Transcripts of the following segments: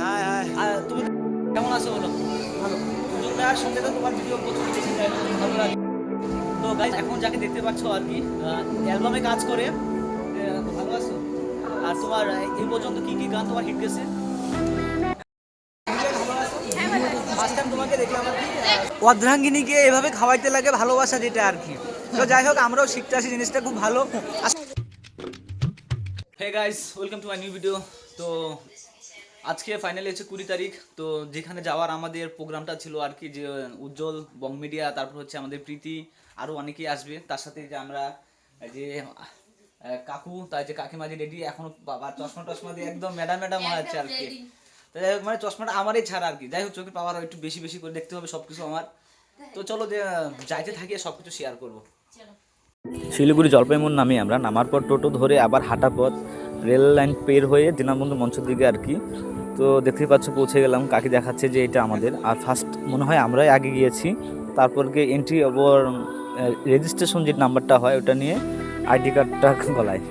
হ্যাঁ হ্যাঁ আর তুমি কেমন আছো বলো? ভালো। দুজন সঙ্গে তো তোমার ভিডিও প্রচুর দেখেছি যাই ভালো লাগে। তো গাইজ এখন যাকে দেখতে পাচ্ছ আর কি অ্যালবামে কাজ করে ভালো আছো? আর তোমার এই পর্যন্ত কি কি গান তোমার হিট গেছে? ফার্স্ট টাইম তোমাকে দেখলাম আর অর্ধাঙ্গিনীকে এভাবে খাওয়াইতে লাগে ভালোবাসা যেটা আর কি। তো যাই হোক আমরাও শিখতে আসি জিনিসটা খুব ভালো। Hey guys welcome to my new video তো আজকে ফাইনালি হচ্ছে কুড়ি তারিখ তো যেখানে যাওয়ার আমাদের প্রোগ্রামটা ছিল আর কি যে উজ্জ্বল বং মিডিয়া তারপর হচ্ছে আমাদের প্রীতি আরও অনেকেই আসবে। তার সাথে যে আমরা যে কাকু তার যে কাকিমা যে রেডি এখনও বাবা চশমা টশমা দিয়ে একদম ম্যাডাম ম্যাডাম মনে হচ্ছে আর কি। তো যাই হোক মানে চশমাটা আমারই ছাড়া আর কি। যাই হোক চোখের পাওয়ার একটু বেশি বেশি করে দেখতে হবে সব কিছু আমার। তো চলো যে যাইতে থাকি সব কিছু শেয়ার করব শিলিগুড়ি জলপাইমুড় নামি আমরা নামার পর টোটো ধরে আবার হাঁটা পথ। রেল লাইন পের হয়ে দীনবন্ধু মঞ্চের দিকে আর কি। তো দেখতেই পাচ্ছ, পৌঁছে গেলাম। কাকি দেখাচ্ছে যে এটা আমাদের। আর ফার্স্ট মনে হয় আমরাই আগে গিয়েছি। তারপর গিয়ে এন্ট্রি ওভার রেজিস্ট্রেশন যে নাম্বারটা হয়, ওটা নিয়ে আইডি কার্ডটা গলায়।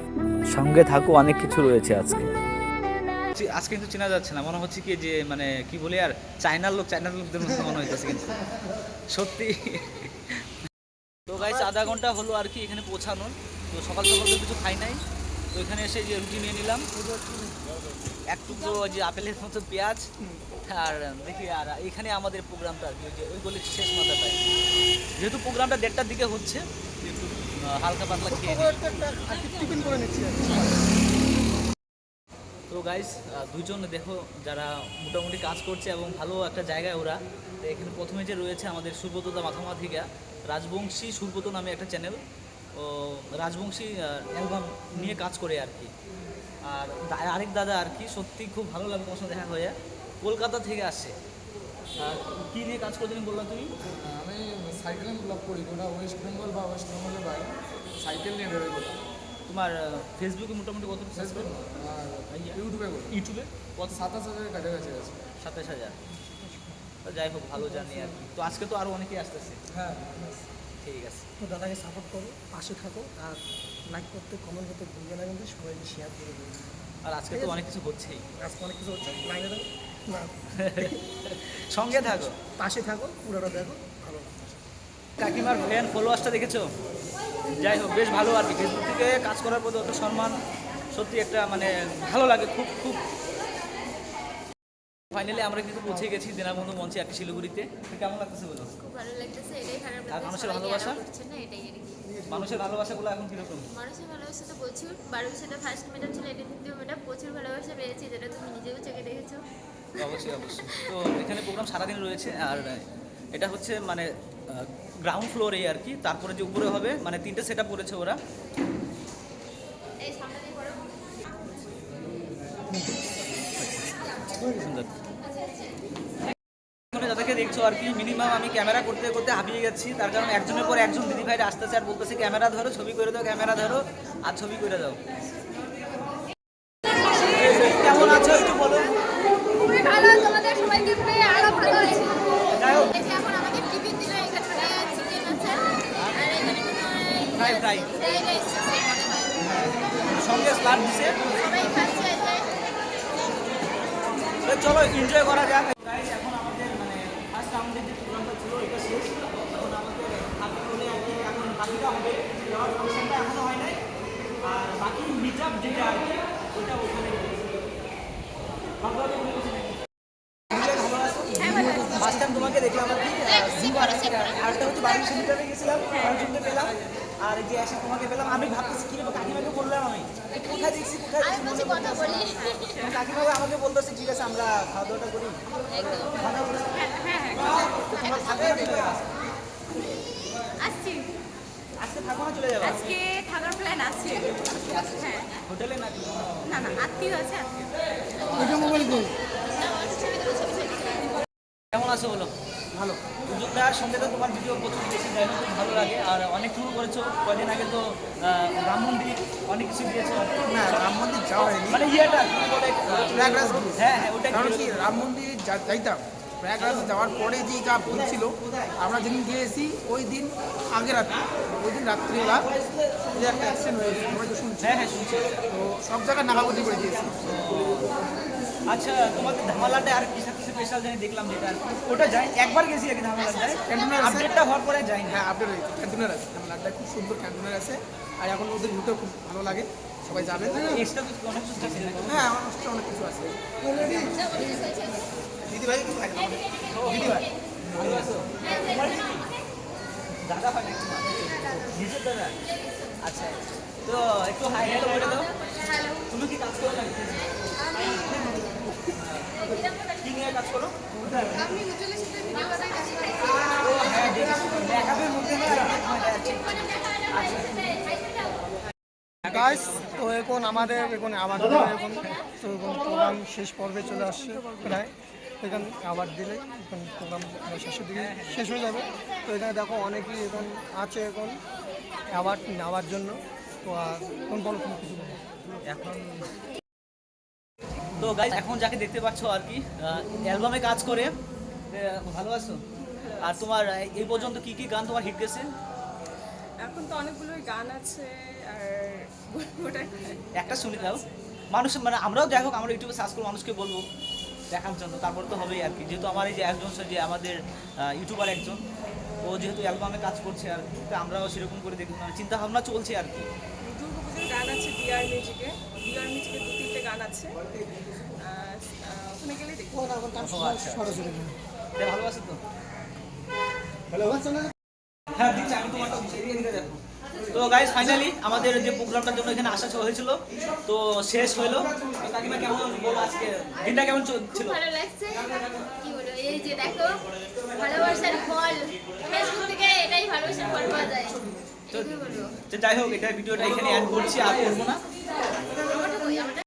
সঙ্গে থাকো, অনেক কিছু রয়েছে আজকে। আজকে কিন্তু চেনা যাচ্ছে না। মনে হচ্ছে কি যে মানে কি বলি আর, চায়নার লোক, চায়নার লোকদের মতো মনে হইতেছে কিন্তু। সত্যি। তো গাইস আধা ঘণ্টা হলো আর কি এখানে পৌঁছানোর। তো সকাল সকাল কিছু খাই নাই। তো এখানে এসে যে রুটি নিয়ে নিলাম। এক টুকরো যে আপেলের মতো পেঁয়াজ, আর দেখি, আর এখানে আমাদের প্রোগ্রামটা আর কি যে ওই গলির শেষ মাথাটায়। যেহেতু প্রোগ্রামটা দেড়টার দিকে হচ্ছে, একটু হালকা পাতলা খেয়ে তো গাইস দুজন দেখো যারা মোটামুটি কাজ করছে এবং ভালো একটা জায়গায় ওরা। এখানে প্রথমে যে রয়েছে আমাদের সুব্রতদা মাথামাথিকা, রাজবংশী সুব্রত নামে একটা চ্যানেল ও রাজবংশী অ্যালবাম নিয়ে কাজ করে আর কি। আর আরেক দাদা আর কি সত্যি খুব ভালো লাগে তোমার সাথে দেখা হয়ে। কলকাতা থেকে আসে আর কী নিয়ে কাজ করছ তুমি? বললাম তুমি আমি সাইকেলিং ব্লগ করি ওটা ওয়েস্ট বেঙ্গল বা ওয়েস্ট বেঙ্গলের বাইরে। সাইকেল নিয়ে বেরোই তোমার ফেসবুকে মোটামুটি কত ফেসবুক আর ইউটিউবে ইউটিউবে কত? সাতাশ হাজারের কাছাকাছি আছে। সাতাশ হাজার। যাই হোক ভালো জানি আর কি। তো আজকে তো আরও অনেকেই আসতেছে। হ্যাঁ ঠিক আছে। তো দাদাকে সাপোর্ট করো পাশে থাকো আর লাইক করতে কমেন্ট করতে ভুলবে না কিন্তু সবাইকে শেয়ার করে দেবে আর আজকে তো অনেক কিছু হচ্ছেই। আজকে অনেক কিছু হচ্ছে। লাইনে থাকো না। সঙ্গে থাকো। পাশে থাকো পুরোটা দেখো ভালো কাকিমার ফ্যান ফলোয়ার্সটা দেখেছ? যাই হোক বেশ ভালো আর কি। ফেসবুক থেকে কাজ করার প্রতি অত সম্মান সত্যি একটা মানে ভালো লাগে খুব খুব ফাইনালি আমরা কিন্তু পৌঁছে গেছি দিনাবন্ধু মঞ্চে একটা শিলিগুড়িতে। কেমন লাগতেছে বলো? খুব ভালো লাগতেছে এটাই খারাপ আর মানুষের ভালোবাসা? না এটাই আর কি। মানুষের ভালোবাসাগুলো এখন কীরকম? মানুষের ভালোবাসা তো প্রচুর বারো বছরটা ফার্স্ট মেটাপ ছিল এটা দ্বিতীয় মেটাপ প্রচুর ভালোবাসা পেয়েছি যেটা তুমি নিজেও চোখে দেখেছ। অবশ্যই অবশ্যই। তো এখানে প্রোগ্রাম সারাদিন রয়েছে আর এটা হচ্ছে মানে গ্রাউন্ড ফ্লোরে আর কি তারপরে যে উপরে হবে মানে তিনটে সেট আপ করেছে ওরা। সুন্দর। দেখছ আর কি মিনিমাম আমি ক্যামেরা করতে করতে হাঁপিয়ে গেছি। তার কারণ একজনের পর একজন দিদি ভাইরা আসতেছে আর বলতেছে ক্যামেরা ধরো ছবি করে দাও ক্যামেরা ধরো আর ছবি করে দাও। কেমন আছো একটু বলো। খুবই ভালো তোমাদের সবাইকে পেয়ে আরও ভালো লাগছে। যাই হোক। এই যে এখন আমাকে টিফিন দিল এখানে চিকেন আছে। আর এখানে সঙ্গে স্লাড দিছে। সবাই খাচ্ছে চলো এনজয় করা যাক। এখন আমাদের যে প্রোগ্রামটা ছিল এটা শেষ এখন আমাদের হাতে করে আর কি এখন বাকিটা হবে যাওয়ার ফাংশনটা এখনও হয় নাই আর বাকি মিট আপ যেটা আর কি ওটা ওখানে? ফার্স্ট টাইম তোমাকে দেখলাম আর কি আরেকটা হচ্ছে বাড়ির সুবিধাতে গেছিলাম শুনতে পেলাম আর যে এসে তোমাকে পেলাম আমি ভাবতেছি কি কাকিমাকে বললাম আমি কোথায় দেখছি কোথায় দেখছি কথা আমাকে বলতেছে ঠিক আছে আমরা খাওয়া দাওয়াটা করি খাওয়া দাওয়া করে তো তোমরা থাকবে না চলে যাবে আসছি। আজকে থাকো না চলে যাবে। আজকে থাকার প্ল্যান আছে। হ্যাঁ। হোটেলে নাকি? না না আত্মীয় আছে আত্মীয়। ওইটা মোবাইল কই? কেমন আছো বলো? ভালো। সুযোগটার সঙ্গে তো তোমার ভিডিও প্রচুর বেশি হোক, খুব ভালো লাগে। আর অনেক শুরু করেছ। কদিন আগে তো রাম মন্দির অনেক কিছু দিয়েছ। না রাম মন্দির যাওয়া হয়নি। মানে ইয়েটা। হ্যাঁ হ্যাঁ ওটা কারণ কি রাম মন্দির যাইতাম। প্রয়াগরাজ যাওয়ার পরে যে যা ভিড় ছিল আমরা যেদিন গিয়েছি ওই দিন আগে রাত্রি ওই দিন রাত্রিবেলা যে একটা অ্যাক্সিডেন্ট হয়েছে সবাই তো শুনছি। হ্যাঁ হ্যাঁ শুনছি। তো সব জায়গায় নাকাবন্দি করে দিয়েছি। আচ্ছা তোমাদের ধামালাটা আর কিছু কিছু স্পেশাল জানি দেখলাম যেটা আর কি। ওটা যাই একবার গেছি আর কি ধামালাটায় আপডেটটা হওয়ার পরে যাই হ্যাঁ আপডেট হয়েছে। ক্যান্টিনার আছে। আমার খুব সুন্দর ক্যান্টিনার আছে। আর এখন ওদের রুটও খুব ভালো লাগে। সবাই যাবে এক্সট্রা অনেক কিছু আছে হ্যাঁ আমার অনেক কিছু আছে। দিদি ভাই আমাদের। দিদি ভাই? দাদা আচ্ছা তো একটু হাই হ্যালো বলে দাও তুমি কি কাজ করো নাকি কি নিয়ে কাজ করো। গাইস তো এখন আমাদের এখন আমাদের, এখন তো প্রোগ্রাম শেষ পর্বে চলে আসছে প্রায় এখানে আবার দিলে এখন প্রোগ্রাম শেষের দিকে শেষ হয়ে যাবে। তো এখানে দেখো অনেকেই এখন আছে এখন অ্যাওয়ার্ড নেওয়ার জন্য। তো আর কোন বলো তুমি কিছু এখন তো গাইজ এখন যাকে দেখতে পাচ্ছ আর কি অ্যালবামে কাজ করে ভালো আছো? আর তোমার এই পর্যন্ত কি কি গান তোমার হিট গেছে? এখন তো অনেকগুলোই গান আছে আর একটা শুনে দাও মানুষ মানে আমরাও যাই হোক আমরা ইউটিউবে সার্চ করে মানুষকে বলব। দেখার জন্য তারপর তো হবেই আর কি। যেহেতু আমার এই যে একজন যে আমাদের ইউটিউবার একজন ও যেহেতু অ্যালবামে কাজ করছে আর কি তো আমরাও সেরকম করে দেখুন চিন্তা ভাবনা চলছে আর কি। গান আছে ডিআর মিউজিকে ডিআর মিউজিকে দু তিনটে গান আছে। ওখানে গেলেই দেখব আচ্ছা। তা ভালো আছো তো? হ্যাঁ দিচ্ছি আমি দিচ্ছি এদিকে এদিকে দেখো। তো গাইজ ফাইনালি আমাদের যে প্রোগ্রামটার জন্য এখানে আসা হয়েছিল তো শেষ হলো কাকিমা কেমন বলো আজকে? দিনটা কেমন ছিল? ভালো লাগছে। কি বলব এই যে দেখো ভালোবাসার ফল। ফেসবুক থেকে এটাই ভালোবাসার ফল পাওয়া যায়। তো যাই হোক এটা ভিডিওটা এখানে অ্যাড করছি আর করব না।